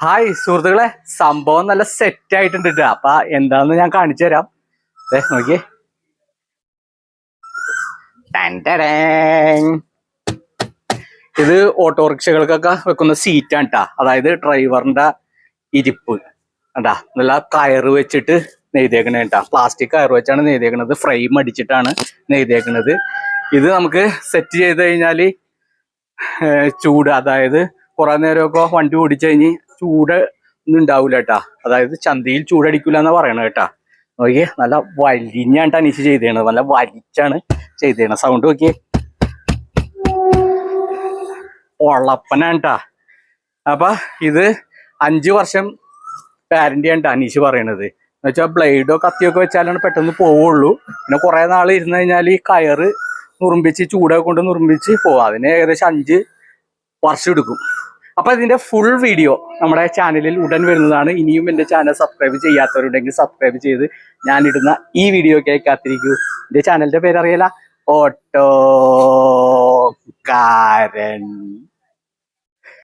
Hi സുഹൃത്തുക്കളെ. സംഭവം നല്ല സെറ്റ് ആയിട്ടുണ്ട് ട്ടോ. അപ്പൊ എന്താന്ന് ഞാൻ കാണിച്ചു തരാം. നോക്കിയേ. ഇത് ഓട്ടോറിക്ഷകൾക്കൊക്കെ വെക്കുന്ന സീറ്റാണ് കേട്ടാ അതായത് ഡ്രൈവറിന്റെ ഇരിപ്പ്. കണ്ടാ നല്ല കയറ് വെച്ചിട്ട് നെയ്തേക്കണേ കേട്ടാ പ്ലാസ്റ്റിക് കയറ് വെച്ചാണ് നെയ്തേക്കണത്. ഫ്രെയിം അടിച്ചിട്ടാണ് നെയ്തേക്കണത്. ഇത് നമുക്ക് സെറ്റ് ചെയ്ത് കഴിഞ്ഞാൽ ചൂട്. അതായത് കുറെ നേരമൊക്കെ വണ്ടി ഓടിച്ചു കഴിഞ്ഞ് ചൂട് ഒന്നും ഉണ്ടാവൂല കേട്ടാ അതായത് ചന്തയിൽ ചൂടടിക്കൂല എന്നാ പറയണ കേട്ടാ. നോക്കിയേ നല്ല വലിഞ്ഞാണ് അനീഷ് ചെയ്തേണത് നല്ല വലിച്ചാണ് ചെയ്തേണത് സൗണ്ട് നോക്കിയേ. ഒളപ്പനാട്ടാ അപ്പൊ ഇത് അഞ്ചു വർഷം വാരണ്ടി ആണ് ട്ടാ അനീഷ് പറയണത്. എന്ന് വെച്ചാൽ ബ്ലേഡോ കത്തിയൊക്കെ വെച്ചാലാണ് പെട്ടെന്ന് പോവുള്ളൂ. പിന്നെ കുറെ നാൾ ഇരുന്ന് കഴിഞ്ഞാൽ ഈ കയറ് നുറുമ്പിച്ച് ചൂടൊക്കെ കൊണ്ട് നുറുമ്പിച്ച് പോവാം. അതിന് ഏകദേശം അഞ്ച് വർഷം എടുക്കും. അപ്പൊ ഇതിന്റെ ഫുൾ വീഡിയോ നമ്മുടെ ചാനലിൽ ഉടൻ വരുന്നതാണ്. ഇനിയും എന്റെ ചാനൽ സബ്സ്ക്രൈബ് ചെയ്യാത്തവരുണ്ടെങ്കിൽ സബ്സ്ക്രൈബ് ചെയ്ത് ഞാനിടുന്ന ഈ വീഡിയോക്കായി കാത്തിരിക്കൂ. എന്റെ ചാനലിന്റെ പേര് ഓട്ടോ ഓട്ടോക്കാരൻ